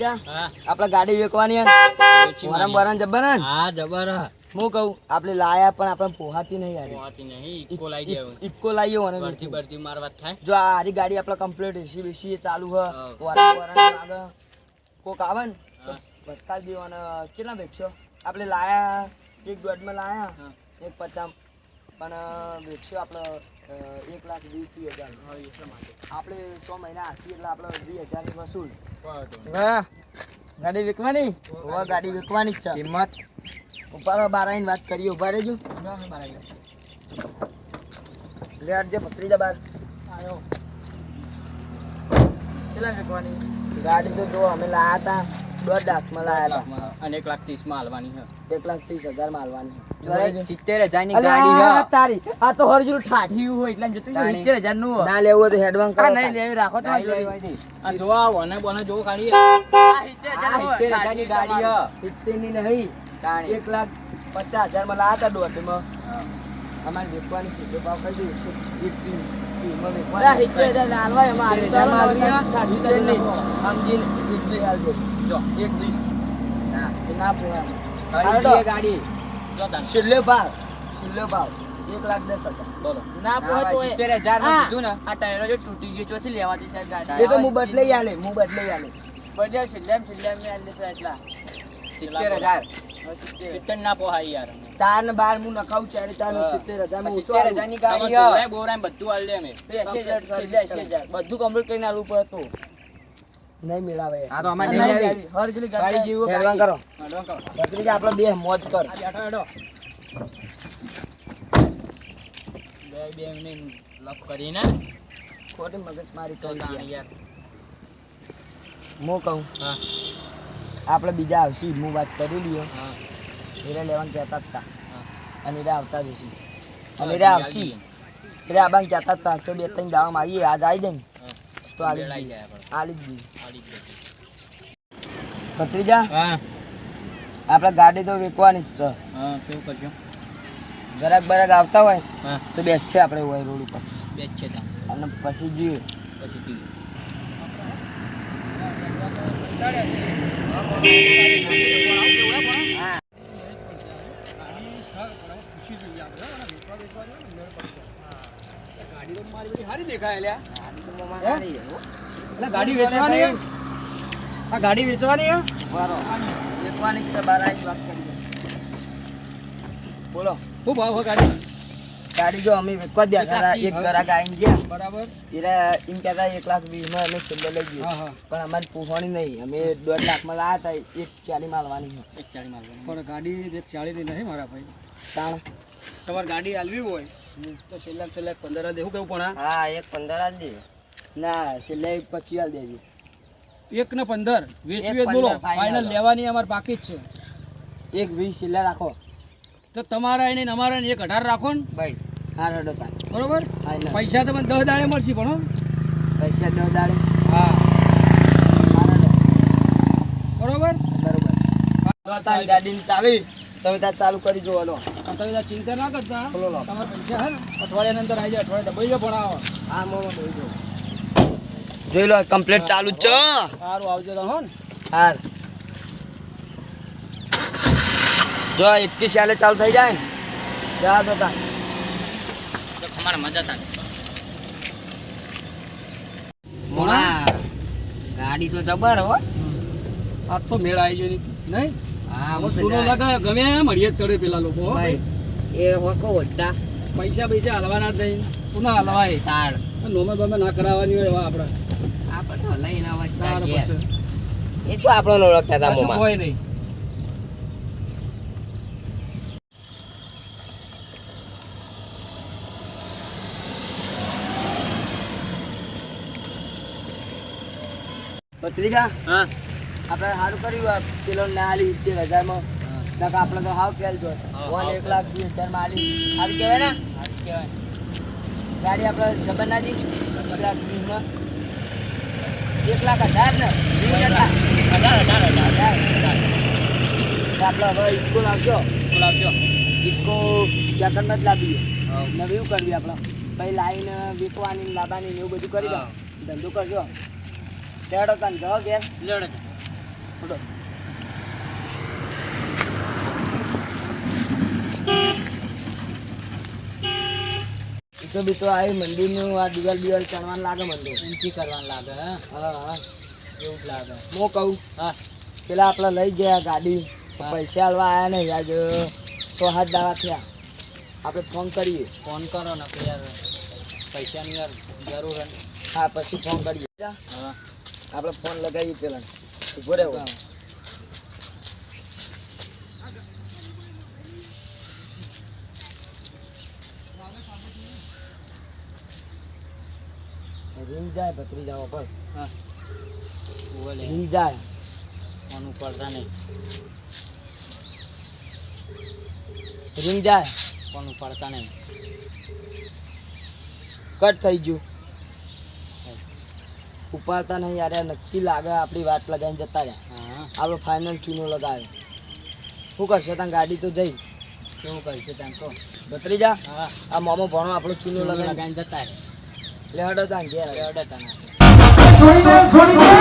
ભત્રીજા હા આપણે ગાડી વેચવાની હે વેચી વરણ મારી. બરણ જબર હે ને? હા જબર હ. હું કહું આપણે લાયા પણ આપણે પોહાતી નહીં યાર પોહાતી નહીં ઈકો લાઈ દેવું ઇક્કો લાવીએ અને બરતી બરતી મારવા જ થાય જો આ હારી ગાડી આપણે કમ્પ્લીટ એસી બેસી ચાલુ હ હા. વરણ વરણ લાગે કોક આવે ને તો હા. ભટકાલ દેવાના કેટલા વેચશો આપણે લાયા એક દોઢમાં લાયા હા. એક પચાસ પણ વેચશો આપણે અ, એક લાખ વીસ ત્રીસ હજાર હા, એટલા માટે. આપણે સો મહિના હાથી એટલે આપણે વીસ હજારની વસૂલ વાંધો નહીં. હા ગાડી વેકવાની ઓવા ગાડી વેકવાની જ છે. કિંમત? ઉપર બાર આવીને વાત કરીએ ઊભા રહેજો. લે બાર પત્રી જા બાર. આયો. કેટલા વેકવાની ગાડી તો જો અમે લાયા હતા દોઢ લાખમાં લાયા હતા. અને એક લાખ ત્રીસમાં હાલવાની છે. એક લાખ ત્રીસ હજારમાં હાલવાની સિત્તેર હજારની અલ્યા, તારી આ તો હરજું ઠાઠિયું હોય એટલે જતું રહ્યું તાણી. 70,000 નું ના લેવું તો હેડવાન કરો નહીં લેવી રાખો તો આ જોવા વને બને જોવો ખાલી આ 70,000 હોય. ગાડી હ. સિત્તેરની નહીં એક લાખ પચાસ હજારમાં લાયા હતા દોઢમાં અમારે વેચવાની સીધો ભાવ કરી દઈએ એકસો એક તીન તીનમાં અલ્યા, વેચવાની. 70,000 હાલવા એમાં હાલી તો હજારમાં હાલવા. હાલવી ને, સિત્તેર નહીં. સમજીને એક બી હાલ દે. જો એક વીસ ના એ ના પોહાય. ખરીદી હાલો. એ ગાડી. છેલ્લો ભાવ છેલ્લો ભાવ એક લાખ દસ હજાર. બોલો. ના પોહાય તો સિત્તેર હજારમાં આ, કીધું ને આ ટાયરો જો તૂટી ગયો ચોથી લેવાતી સાહેબ ગાડી. એ તો હું બદલાઈ આલે હું બદલાઈ આલે. બદલ્યા છેલ્લે છેલ્લે મેં આલે એટલા. સિત્તેર હજાર. સિત્તેર. સિત્તેર ના પોહાય યાર. તાર બાર હું નખાવું ચારે તાર સિત્તેર હજાર સિત્તેર આલું. હજારની ગાડી તમારે બોરાય બોરાય બધું અમે. હજાર, હજાર. બધું કમ્પ્લીટ કરીને આલવું પડે તો. નહીં મેળાવે. તો અમારે ગાડી. જેવું કરો. ભત્રીજા આપણે બે મોજ કર. બેઠો બે બે મિનિટ લપ કરીને ખોટી મગજ મારી તો યાર હું કહું? હા. આપણે બીજા આવશી હું વાત કરી લઈએ હા. એને લેવાનું કહેતા જ હતા અને હીરા આવતા જશે અને હીરા આવશી. એટલે આબાને કહેતા હતા કે બે ત્રણ દાવા માગીએ આજ આવી જાય ને. તો આલી આલી જ. ભત્રીજા હા. આપણે ગાડી તો વેચવાની જ છે. હા કેવું કરજો? ગરાક બરાક આવતા હોય હા. તો બેસ છે આપણે હોય રોડ ઉપર. બે છે અને પછી જઈએ. પછી પી ગાડી વેચવાની હે? ગાડી વેચવાની વારો જ છે. વાત કરી બોલો. શું ભાવ ગાડી ગાડી જો અમે વેચવા જ બેઠા એક ગરાક આવીને ગયા બરાબર. એટલે એમ કહેતા એક લાખ વીસમાં અમે સિલ્ડર લઈ ગયો પણ અમારે પૂછવાની નહીં. અમે દોઢ લાખમાં લાયા હતા એક ચાલી માલવાની એક ચાલી માલવાની પણ ગાડી એક ચાલીની નહીં મારા ભાઈ. તાણ. તમારે ગાડી હાલવી હોય તો છેલ્લા છેલ્લા પંદર દેવું કેવું પણ હા. એક પંદર જ દે. ના છેલ્લા પચીસ હાલ દેજો. એક ને પંદર. વેચવી જ બોલો. ફાઇનલ લેવાની અમારે બાકી જ છે. એક વીસ છેલ્લા રાખો. તો તમારા એને અમારા એક અઢાર રાખો ને. બસ. હા રડો બરોબર? પૈસા તમને દસ દાડે મળશે પણ પૈસા દસ દાડે. હા. બરોબર? બરોબર. ગાડીની ચાવી તમે ત્યાં ચાલુ કરી જુઓ લો તમે ત્યાં ચિંતા ના કરતા. તમારા પૈસા હે અઠવાડિયાની અંદર આવી જાય અઠવાડિયા દબાઈ જાઓ ભણાવો હા મોમો જો જોઈ લો કમ્પ્લીટ ચાલુ જ છે સારું આવજો તો હો ને. હાર જો એકવીસ સાલે ચાલુ થઈ જાય ને. જા તો તા તો મજા થાય. ગાડી તો જબર હો. તો મેળ આવી ગયો નહીં? હા લગાવે ગમે મળીએ ચડે પેલા લોકો હો. એ હોકો વધતા પૈસા પૈસા હલવાના થઈ પુના હલવાય. તાળ. નોમે બમે ના કરાવવાની હોય એવા આપણે. લઈને એ જો ઓળખતા હતા મોમાં. નહીં. ભત્રીજા હા. આપણે સારું કર્યું પેલો ના આલી સિત્તેર હજારમાં. નકર આપણે તો હાવ ફેલ જો. વન એક લાખ વીસ હજારમાં આલી. સારું કહેવાય ને? સારું કહેવાય. ગાડી આપણે જબરનાજી. એક લાખ વીસમાં. એક લાખ હજાર ને હજાર અઢાર હજાર આપણે હવે ઇસ્કો લાવશો? બોલાવજો ઇસ્કો સેકન્ડમાં જ લાવીએ. નવી એવું કરવી આપણે પછી લાવીને વેચવાની લાવવાની એવું બધું કરી દો. ધંધો કરજો. ચડો તને જો ગેસ લેવડે. તો બી તો આ મંદિરનું આ દિવાલ દિવાલ ચણવાનું લાગે મંદિર. ઊંચી કરવાનું લાગે હા? હા એવું જ લાગે. હું કહું હા. પેલા આપણે લઈ ગયા ગાડી પૈસા હાલવા આવ્યા નહીં આજ તો હાથ દાવા થયા. આપણે ફોન કરીએ. ફોન કરો ને યાર પૈસાની યાર જરૂર હે. હા પછી ફોન કરીએ. હા. આપણે ફોન લગાવીએ પેલા. ઊભો રહેવો. રીંગ જાય ભત્રી જાવ પર હા. રીંગ જાય. ફોન પડતા નહીં. રીંગ જાય. કોનું પડતા નહીં. કટ થઈ ગયું. ઉપાડતા નહીં યાર નક્કી લાગે આપણી વાત લગાવીને જતા રહ્યા. હા. આપણો ફાઇનલ ચૂનો લગાવે. શું કરશે ત્યાં ગાડી તો જઈ. કેવું કરશે ત્યાં તો બતરી હા. આ મોમો ભણો આપણો ચૂનો લગાવીને. લગાઈને જતા રહે. લે હડો ત્યાં ઘેર એટલે છોડી